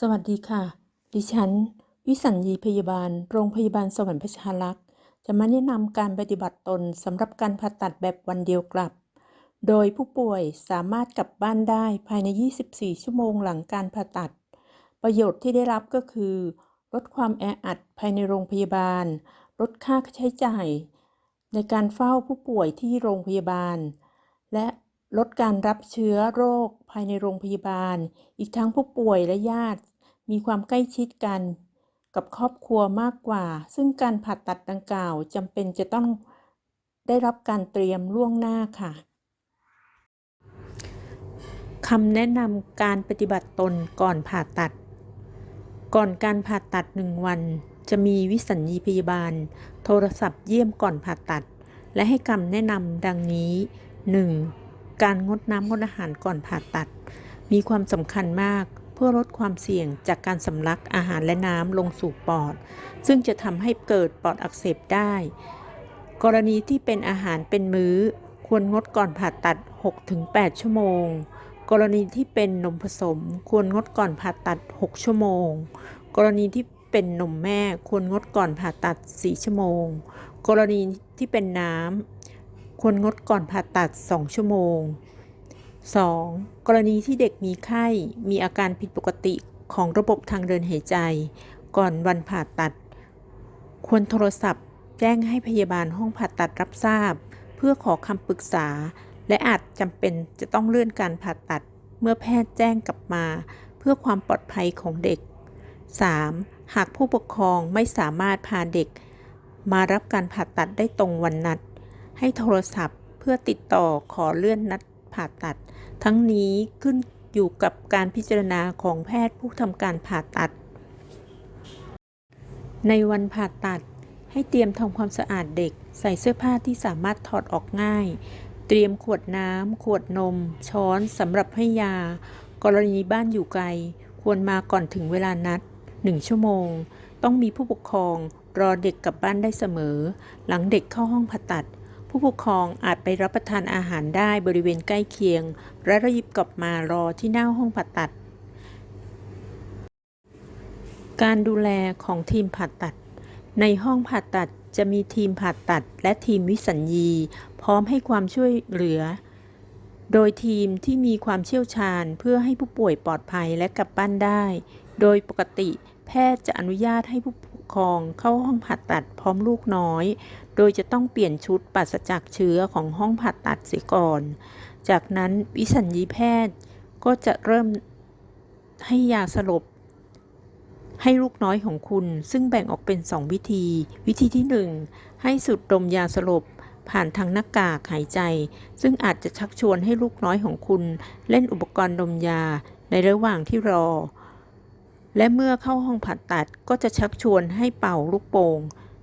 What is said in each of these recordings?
สวัสดีค่ะ ดิฉัน วิสัญญีพยาบาล โรงพยาบาลสวรรค์ประชารักษ์จะมาแนะนำการปฏิบัติตนสำหรับการผ่าตัดแบบวันเดียวกลับ โดยผู้ป่วยสามารถกลับบ้านได้ภายใน 24 ชั่วโมงหลังการผ่าตัด ประโยชน์ที่ได้รับก็คือ ลดความแออัดภายในโรงพยาบาล ลดค่าใช้จ่าย ในการเฝ้าผู้ป่วยที่โรงพยาบาล และ ลดการรับเชื้อโรคภายในโรงพยาบาล อีกทั้งผู้ป่วยและญาติ มีความใกล้ชิดกัน กับครอบครัวมากกว่า ซึ่งการผ่าตัดดังกล่าวจำเป็นจะต้องได้รับการเตรียมล่วงหน้าค่ะคำแนะนำการปฏิบัติตนก่อนผ่าตัด ก่อนการผ่าตัดหนึ่งวัน จะมีวิสัญญีพยาบาล โทรศัพท์เยี่ยมก่อนผ่าตัด และให้คำแนะนำดังนี้ 1. การงดน้ำงดอาหารก่อนผ่าตัด มีความสำคัญมากเพื่อลดความเสี่ยงจากการสำลักอาหารและน้ำลงสู่ปอด ซึ่งจะทำให้เกิดปอดอักเสบได้ กรณีที่เป็นอาหารเป็นมื้อ ควรงดก่อนผ่าตัด 6-8 ชั่วโมง กรณีที่เป็นนมผสม ควรงดก่อนผ่าตัด 6 ชั่วโมง กรณีที่เป็นนมแม่ควรงดก่อนผ่าตัด 4 ชั่วโมง กรณีที่เป็นน้ำ ควรงดก่อนผ่าตัด 2 ชั่วโมง 2. กรณีที่เด็กมีไข้ มีอาการผิดปกติของระบบทางเดินหายใจ ก่อนวันผ่าตัด ควรโทรศัพท์แจ้งให้พยาบาลห้องผ่าตัดรับทราบ เพื่อขอคำปรึกษา และอาจจำเป็นจะต้องเลื่อนการผ่าตัด เมื่อแพทย์แจ้งกลับมา เพื่อความปลอดภัยของเด็ก 3. หากผู้ปกครองไม่สามารถพาเด็ก มารับการผ่าตัดได้ตรงวันนัด ให้โทรศัพท์เพื่อติดต่อขอเลื่อนนัดผ่าตัด ทั้งนี้ขึ้นอยู่กับการพิจารณาของแพทย์ผู้ทำการผ่าตัด ในวันผ่าตัดให้เตรียมทำความสะอาดเด็ก ใส่เสื้อผ้าที่สามารถถอดออกง่าย เตรียมขวดน้ำ ขวดนม ช้อนสำหรับให้ยา กรณีบ้านอยู่ไกล ควรมาก่อนถึงเวลานัด 1 ชั่วโมง ต้องมีผู้ปกครองรอเด็กกลับบ้านได้เสมอ หลังเด็กเข้าห้องผ่าตัด ผู้ปกครองอาจไปรับประทานอาหารได้บริเวณใกล้เคียง และรีบกลับมารอที่หน้าห้องผ่าตัด การดูแลของทีมผ่าตัด ในห้องผ่าตัดจะมีทีมผ่าตัดและทีมวิสัญญี พร้อมให้ความช่วยเหลือ โดยทีมที่มีความเชี่ยวชาญเพื่อให้ผู้ป่วยปลอดภัยและกลับบ้านได้ โดยปกติแพทย์จะอนุญาตให้ผู้ ครองเข้าห้องผ่าตัดพร้อมลูกน้อย โดยจะต้องเปลี่ยนชุดปราศจากเชื้อของห้องผ่าตัดเสียก่อน จากนั้นวิสัญญีแพทย์ก็จะเริ่มให้ยาสลบ ให้ลูกน้อยของคุณ ซึ่งแบ่งออกเป็น2วิธี วิธีที่ 1 ให้สูดดมยาสลบผ่านทางหน้ากากหายใจ ซึ่งอาจจะชักชวนให้ลูกน้อยของคุณ เล่นอุปกรณ์ดมยาในระหว่างที่รอ และเมื่อเข้าห้องผ่าตัดก็จะชักชวนให้เป่าลูกโป่ง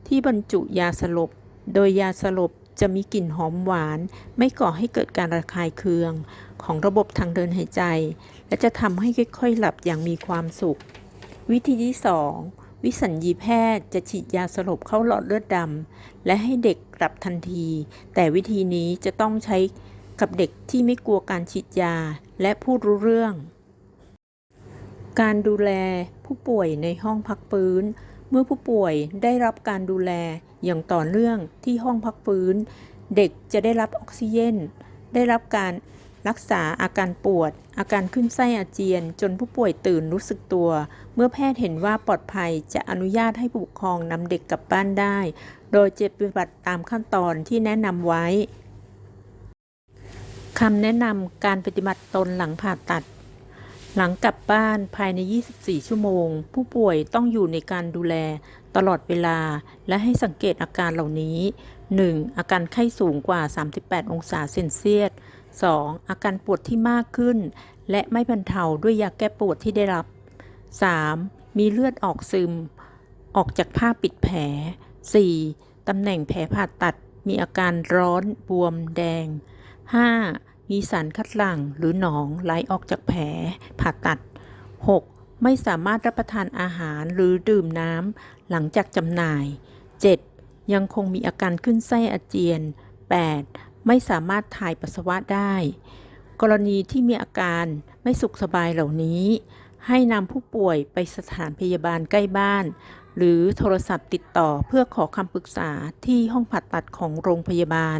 ที่บรรจุยาสลบ โดยยาสลบจะมีกลิ่นหอมหวาน ไม่ก่อให้เกิดการระคายเคือง ของระบบทางเดินหายใจ และจะทำให้ค่อยๆ หลับอย่างมีความสุข วิธีที่ 2 วิสัญญีแพทย์จะฉีดยาสลบเข้าหลอดเลือดดำและให้เด็กหลับทันที แต่วิธีนี้จะต้องใช้กับเด็กที่ไม่กลัวการฉีดยาและพูดรู้เรื่อง การดูแลผู้ป่วยในห้องพักฟื้น เมื่อผู้ป่วยได้รับการดูแลอย่างต่อเนื่องที่ห้องพักฟื้น เด็กจะได้รับออกซิเจนได้รับการรักษาอาการปวด อาการขึ้นไส้อาเจียน จนผู้ป่วยตื่นรู้สึกตัว เมื่อแพทย์เห็นว่าปลอดภัยจะอนุญาตให้ผู้ปกครองนำเด็กกลับบ้านได้ โดยจะปฏิบัติตามขั้นตอนที่แนะนำไว้คำแนะนำการปฏิบัติตนหลังผ่าตัด หลังกลับบ้านภายใน 24 ชั่วโมง ผู้ป่วยต้องอยู่ในการดูแลตลอดเวลา และให้สังเกตอาการเหล่านี้ 1. อาการไข้สูงกว่า 38 องศาเซนเซียส 2. อาการปวดที่มากขึ้น และไม่บรรเทาด้วยยาแก้ปวดที่ได้รับ 3. มีเลือดออกซึม ออกจากผ้าปิดแผล 4. ตำแหน่งแผลผ่าตัดมีอาการร้อน บวม แดง 5. มีสารคัดหลั่งหรือหนองไหลออกจากแผลผ่าตัด 6. ไม่สามารถรับประทานอาหารหรือดื่มน้ำหลังจากจำหน่าย 7. ยังคงมีอาการขึ้นไส้อาเจียน 8. ไม่สามารถถ่ายปัสสาวะได้ กรณีที่มีอาการไม่สุขสบายเหล่านี้ ให้นำผู้ป่วยไปสถานพยาบาลใกล้บ้าน หรือโทรศัพท์ติดต่อเพื่อขอคำปรึกษาที่ห้องผ่าตัดของโรงพยาบาล